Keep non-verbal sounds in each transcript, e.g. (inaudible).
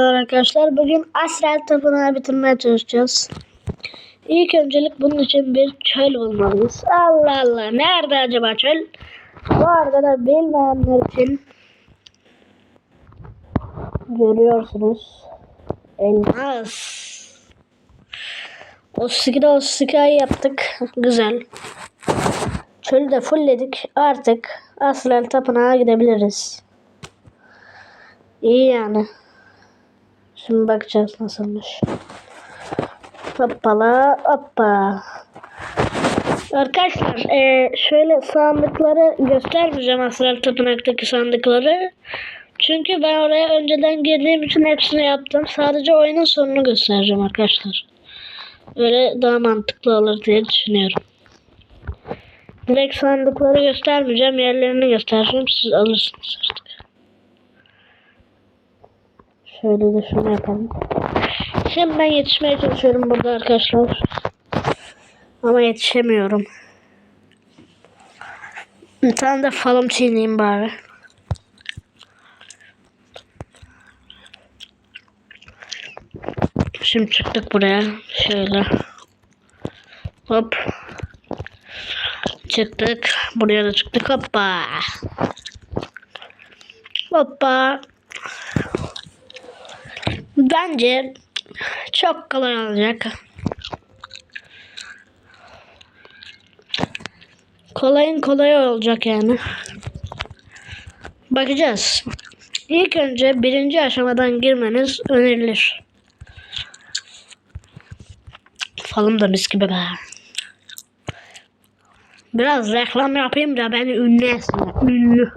Arkadaşlar bugün Asrel Tapınağı bitirmeye çalışacağız. İlk öncelik bunun için bir çöl bulmalıyız. Allah Allah nerede acaba çöl? Bu arada da bilmeyenler için görüyorsunuz. Elmas. O sıkıda o sıkayı yaptık. Güzel. Çölü de fullledik. Artık Asrel Tapınağı gidebiliriz. İyi yani. Şimdi bakacağız nasılmış. Hoppala hoppa. Arkadaşlar e, şöyle sandıkları göstermeyeceğim Asral Tapınak'taki sandıkları. Çünkü ben oraya önceden girdiğim için hepsini yaptım. Sadece oyunun sonunu göstereceğim arkadaşlar. Öyle daha mantıklı olur diye düşünüyorum. Direkt sandıkları göstermeyeceğim. Yerlerini göstereceğim. Siz alırsınız artık. Şöyle de şunu yapalım. Şimdi ben yetişmeye çalışıyorum burada arkadaşlar. Ama yetişemiyorum. Bir tane de falım çiğneyim bari. Şimdi çıktık buraya. Şöyle. Hop. Çıktık. Buraya da çıktık. Hoppa. Hoppa. Bence çok kolay olacak. Kolayın kolay olacak yani. Bakacağız. İlk önce birinci aşamadan girmeniz önerilir. Falım da mis gibi be. Biraz reklam yapayım da beni ünlü etsinler. Ünlü.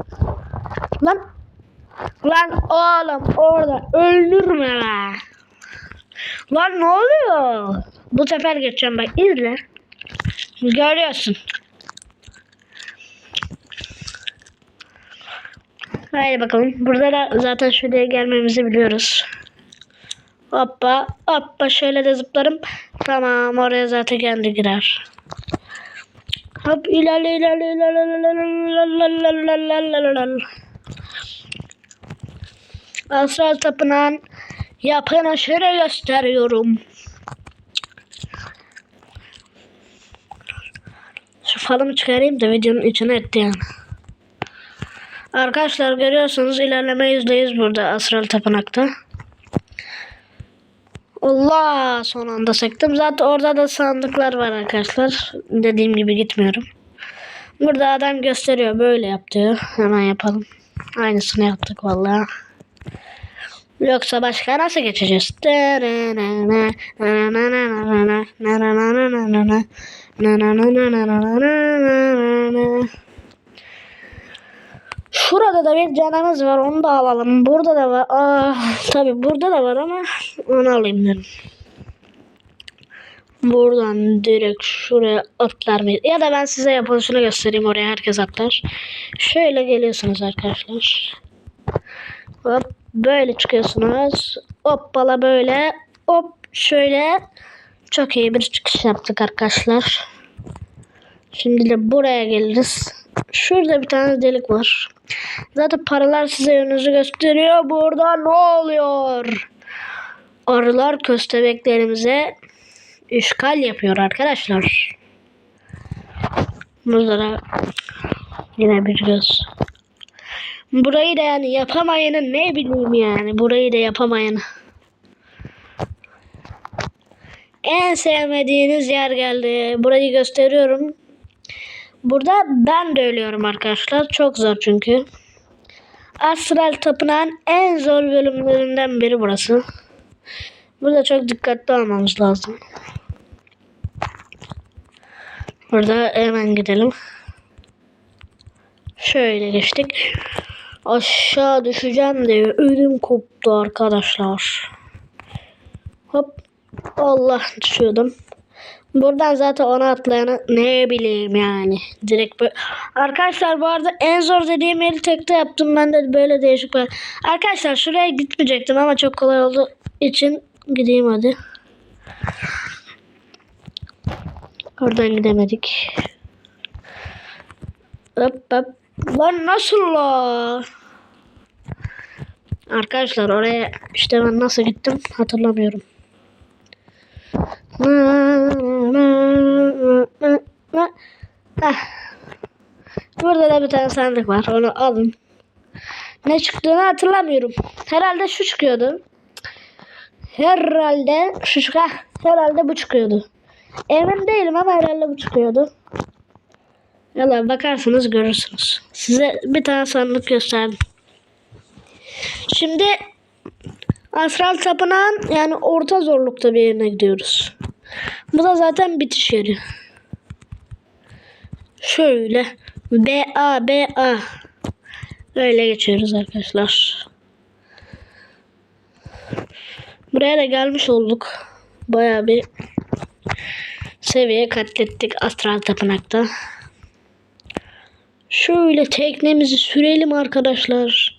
Lan Lan oğlum orada öldürme be. Lan ne oluyor? Bu sefer geçeceğim bak izle. Görüyorsun. Haydi bakalım. Burada da zaten şuraya gelmemizi biliyoruz. Hoppa hoppa şöyle de zıplarım. Tamam oraya zaten kendi girer. Hop ilerle ilerle ilerle. Asral Tapınağın yapılışını gösteriyorum. Şu falımı çıkarayım da videonun içine yani. Arkadaşlar görüyorsunuz ilerleme yüzdeyiz burada Asral Tapınak'ta. Allah son anda sektim. Zaten orada da sandıklar var arkadaşlar. Dediğim gibi gitmiyorum. Burada adam gösteriyor böyle yap diyor. Hemen yapalım. Aynısını yaptık vallahi. Yoksa başka nasıl geçeceğiz? Şurada da bir canımız var. Onu da alalım. Burada da var. Ah, tabii burada da var ama onu alayım dedim. Buradan direkt şuraya atlar mıyız? Ya da ben size yapılışını göstereyim. Oraya herkes atlar. Şöyle geliyorsunuz arkadaşlar. Hop böyle çıkıyorsunuz. Hoppala böyle. Hop şöyle. Çok iyi bir çıkış yaptık arkadaşlar. Şimdi de buraya geliriz. Şurada bir tane delik var. Zaten paralar size yönünüzü gösteriyor. Burada ne oluyor? Arılar köstebeklerimize işgal yapıyor arkadaşlar. Burada da yine bir göz. Burayı da yani yapamayını ne bileyim yani. Burayı da yapamayını. En sevmediğiniz yer geldi. Burayı gösteriyorum. Burada ben de ölüyorum arkadaşlar. Çok zor çünkü. Astral Tapınağın en zor bölümlerinden biri burası. Burada çok dikkatli olmamız lazım. Burada hemen gidelim. Şöyle geçtik. Aşağı düşeceğim diye ödüm koptu arkadaşlar. Hop. Allah düşüyordum. Buradan zaten ona atlayanı ne bileyim yani. Direkt böyle. Arkadaşlar bu arada en zor dediğim yeri tekte yaptım. Ben de böyle değişik bir. Arkadaşlar şuraya gitmeyecektim ama çok kolay olduğu için gideyim hadi. Oradan gidemedik. Hop hop. Lan nasıl la? Arkadaşlar oraya işte ben nasıl gittim hatırlamıyorum. Burada da bir tane sandık var. Onu alın. Ne çıktığını hatırlamıyorum. Herhalde şu çıkıyordu. Herhalde şu çık Heh, herhalde bu çıkıyordu. Emin değilim ama herhalde bu çıkıyordu. Yalla bakarsınız görürsünüz. Size bir tane sandık gösterdim. Şimdi Astral Tapınağın yani orta zorlukta bir yerine gidiyoruz. Bu da zaten bitiş yeri. Şöyle B A B A Öyle geçiyoruz arkadaşlar. Buraya da gelmiş olduk. Baya bir seviye katlettik Astral Tapınak'ta. Şöyle teknemizi sürelim arkadaşlar.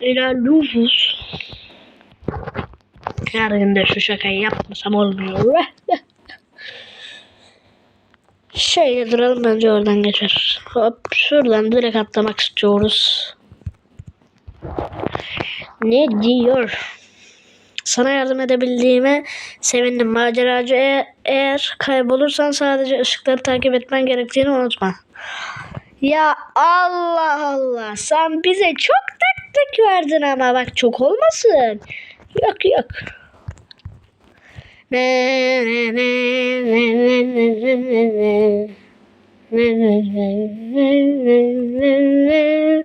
İlerliyoruz. Her gün de şu şakayı yapmasam olmuyor. (laughs) Şöyle duralım bence oradan geçer. Hop şuradan direkt atlamak istiyoruz. Ne diyor? Sana yardım edebildiğime sevindim. Maceracı eğer, eğer kaybolursan sadece ışıkları takip etmen gerektiğini unutma. Ya Allah Allah. Sen bize çok taktik verdin ama bak çok olmasın. Yok yok. Ne ne ne ne ne ne ne. Ne ne ne ne ne ne ne.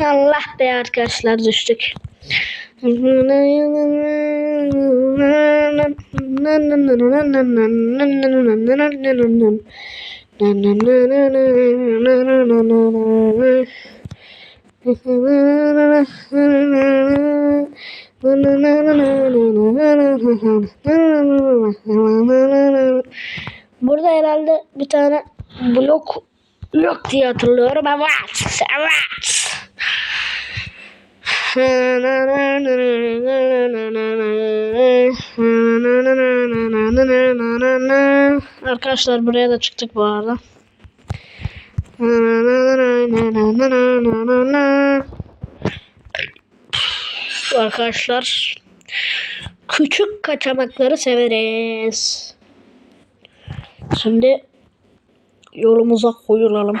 Allah be arkadaşlar düştük. Burada herhalde bir tane blok yok diye hatırlıyorum. Evet, evet. Arkadaşlar buraya da çıktık bu arada. Arkadaşlar küçük kaçamakları severiz. Şimdi yolumuza koyulalım.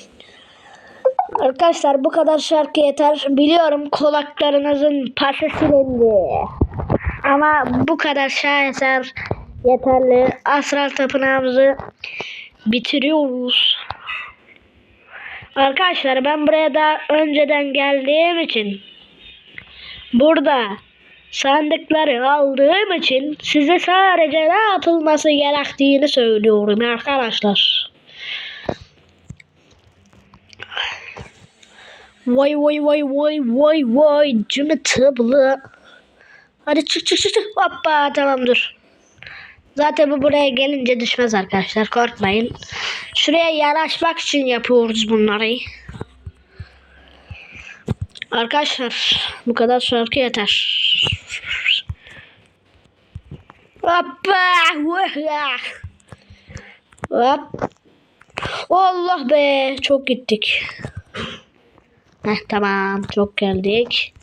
Arkadaşlar bu kadar şarkı yeter. Biliyorum kulaklarınızın pası silindi. Ama bu kadar şaheser yeterli. Asral tapınağımızı bitiriyoruz. Arkadaşlar ben buraya da önceden geldiğim için burada sandıkları aldığım için size sadece ne yapılması gerektiğini söylüyorum arkadaşlar. Vay vay vay vay vay vay cümle Hadi çık çık çık çık. Hoppa tamam dur. Zaten bu buraya gelince düşmez arkadaşlar korkmayın. Şuraya yanaşmak için yapıyoruz bunları. Arkadaşlar bu kadar şarkı yeter. Hoppa. Hop. Allah be çok gittik. Heh, tamam çok geldik.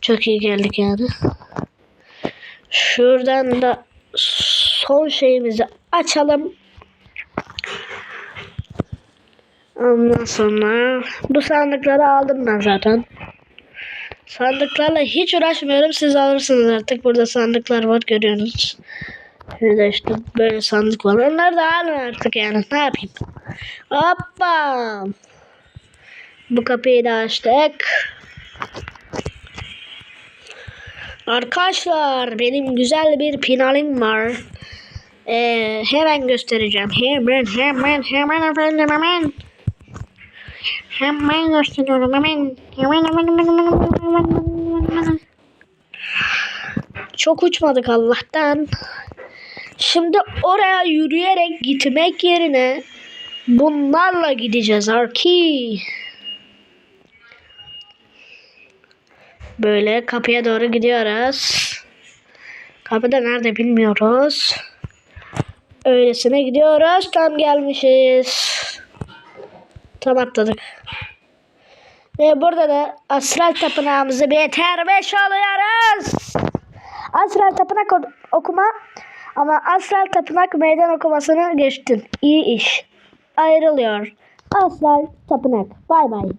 Çok iyi geldik yani. Şuradan da son şeyimizi açalım. Ondan sonra bu sandıkları aldım ben zaten. Sandıklarla hiç uğraşmıyorum. Siz alırsınız artık. Burada sandıklar var görüyorsunuz. Şurada işte böyle sandık var. Onları da alın artık yani. Ne yapayım? Hoppa. Bu kapıyı da açtık. Arkadaşlar benim güzel bir finalim var. Ee, hemen göstereceğim. Hemen hemen hemen efendim hemen. Hemen gösteriyorum hemen. Hemen hemen hemen hemen hemen hemen. Çok uçmadık Allah'tan. Şimdi oraya yürüyerek gitmek yerine bunlarla gideceğiz Arki. Böyle kapıya doğru gidiyoruz. Kapıda nerede bilmiyoruz. Öylesine gidiyoruz. Tam gelmişiz. Tam atladık. Ve burada da Asral Tapınağımızı bitirmiş oluyoruz. Asral Tapınak okuma ama Asral Tapınak meydan okumasını geçtin. İyi iş. Ayrılıyor. Asral Tapınak. Bay bay.